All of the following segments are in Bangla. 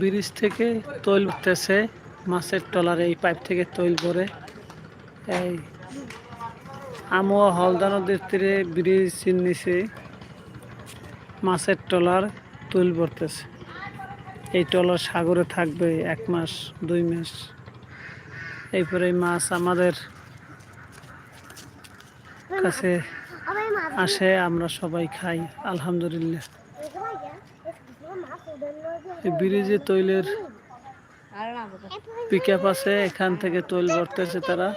ব্রিজ থেকে তৈল উঠতেছে মাছের টলারে এই পাইপ থেকে তৈল ভরে। এই আমুয়া হলদা নদীর তীরে ব্রিজ নিচে মাছের টলার তৈল পড়তেছে এই টলার সাগরে থাকবে এক মাস, দুই মাস। এরপরে মাছ আমাদের কাছে আসে, আমরা সবাই খাই, আলহামদুলিল্লাহ। ব্রিজে তৈলের পিক আপ আছে, এখান থেকে তৈল ভরতেছে তারা।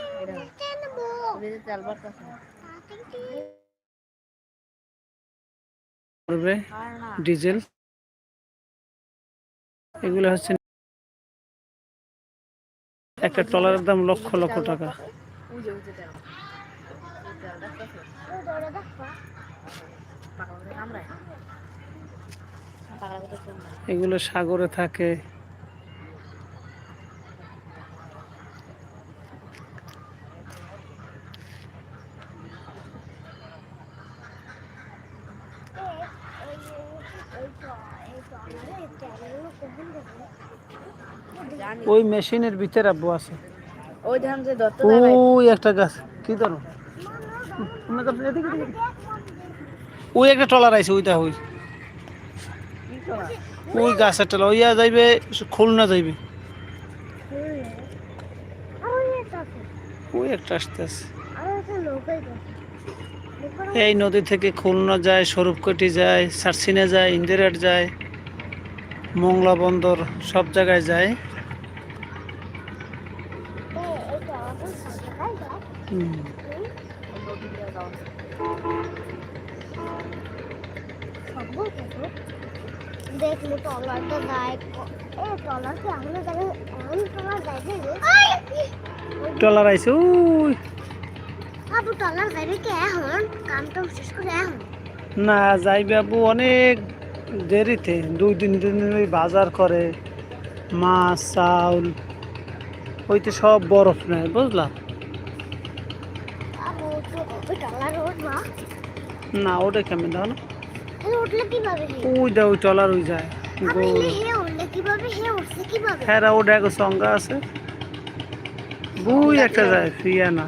ডিজেল। এগুলো হচ্ছে একটা ট্রলারের দাম লক্ষ লক্ষ টাকা। এগুলো সাগরে থাকে। ওই মেশিনের ভিতরে আব্বু আছে। ওই ধান যে দত্ত ওই একটা গাছ কি ধরো ওই একটা টলার আছে ওইটা ওই ওই গাছের টলা ওইয়া যাইবে, খুলনা যাইবে। ওই একটা আসতে আছে। এই নদী থেকে খুলনা যায়, স্বরূপকটি যায়, সারসিনে যায়, ইন্দিরাট যায়, মংলা বন্দর, সব জায়গায় যায়। হুম। দেখলে টলারটা যায় এ টলার কি আমরা জানি এমন টলার যাইবে টলার আইছে ওই আবু টলার কি এখন? কামটা শেষ করে এখন? না যাইবে আবু অনেক দেরিতে। দুই দিন তিন দিন ওই বাজার করে মাছ চাউল ওইতে সব বরফ নেয় বুঝলা? আবু তো ওই টলার উঠবা না ওটা কেমন দাও না ওই দা ওই টলার ওই যায়। হ্যাঁ ওটা এক সঙ্গা আছে। বুই একটা যায় ফিয়া না